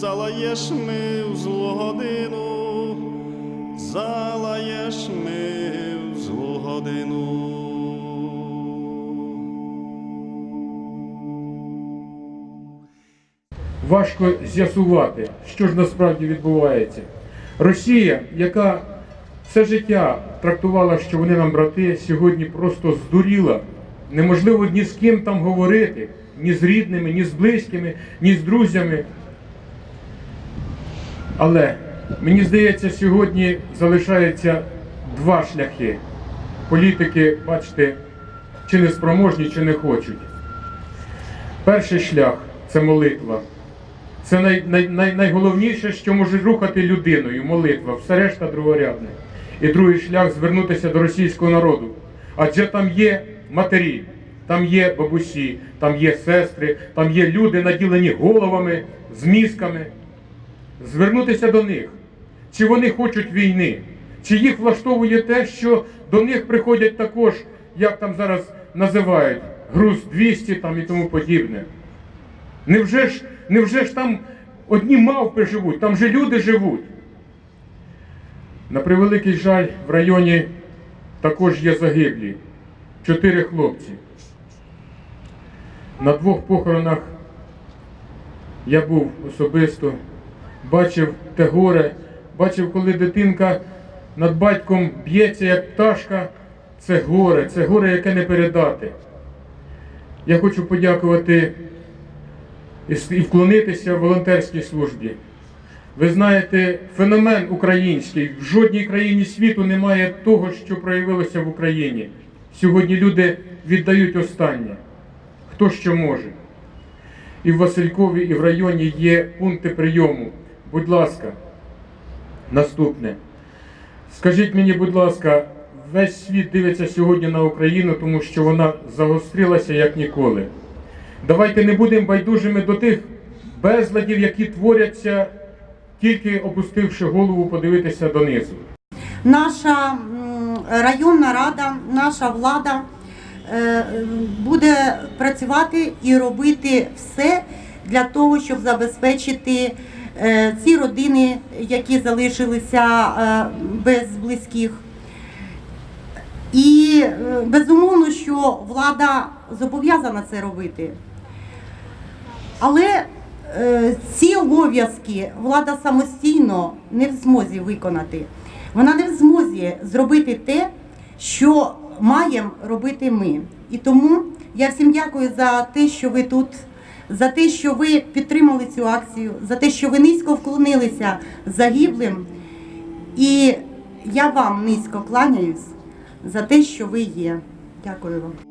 залаєш ми в злу годину, залаєш ми в злу годину. важко з'ясувати, що ж насправді відбувається. Росія, яка все життя трактувала, що вони нам брати, сьогодні просто здуріла. Неможливо ні з ким там говорити, ні з рідними, ні з близькими, ні з друзями. Але мені здається, сьогодні залишається два шляхи. Політики, бачите, чи не спроможні, чи не хочуть. Перший шлях це молитва. Це най, най, най, найголовніше, що може рухати людиною, молитва, все решта другорядне. І другий шлях звернутися до російського народу. Адже там є матері, там є бабусі, там є сестри, там є люди, наділені головами, з мізками. Звернутися до них. Чи вони хочуть війни? Чи їх влаштовує те, що до них приходять також, як там зараз називають, груз 200 там і тому подібне. Невже ж, невже ж там одні мавпи живуть, там же люди живуть? На превеликий жаль, в районі також є загиблі. Чотири хлопці. На двох похоронах я був особисто, бачив те горе, бачив, коли дитинка над батьком б'ється, як пташка. Це горе, це горе, яке не передати. Я хочу подякувати і вклонитися волонтерській службі. Ви знаєте, феномен український. В жодній країні світу немає того, що проявилося в Україні. Сьогодні люди віддають останнє, хто що може. І в Василькові, і в районі є пункти прийому. Будь ласка, наступне. Скажіть мені, будь ласка, весь світ дивиться сьогодні на Україну, тому що вона загострилася як ніколи. Давайте не будемо байдужими до тих безладів, які творяться, тільки опустивши голову, подивитися донизу. наша районна рада, наша влада е, буде працювати і робити все для того, щоб забезпечити ці родини, які залишилися е, без близьких. І е, безумовно, що влада зобов'язана це робити. Але е, ці обов'язки влада самостійно не в змозі виконати. Вона не в змозі зробити те, що маємо робити ми. І тому я всім дякую за те, що ви тут, за те, що ви підтримали цю акцію, за те, що ви низько вклонилися загиблим. І я вам низько кланяюсь за те, що ви є. Дякую вам.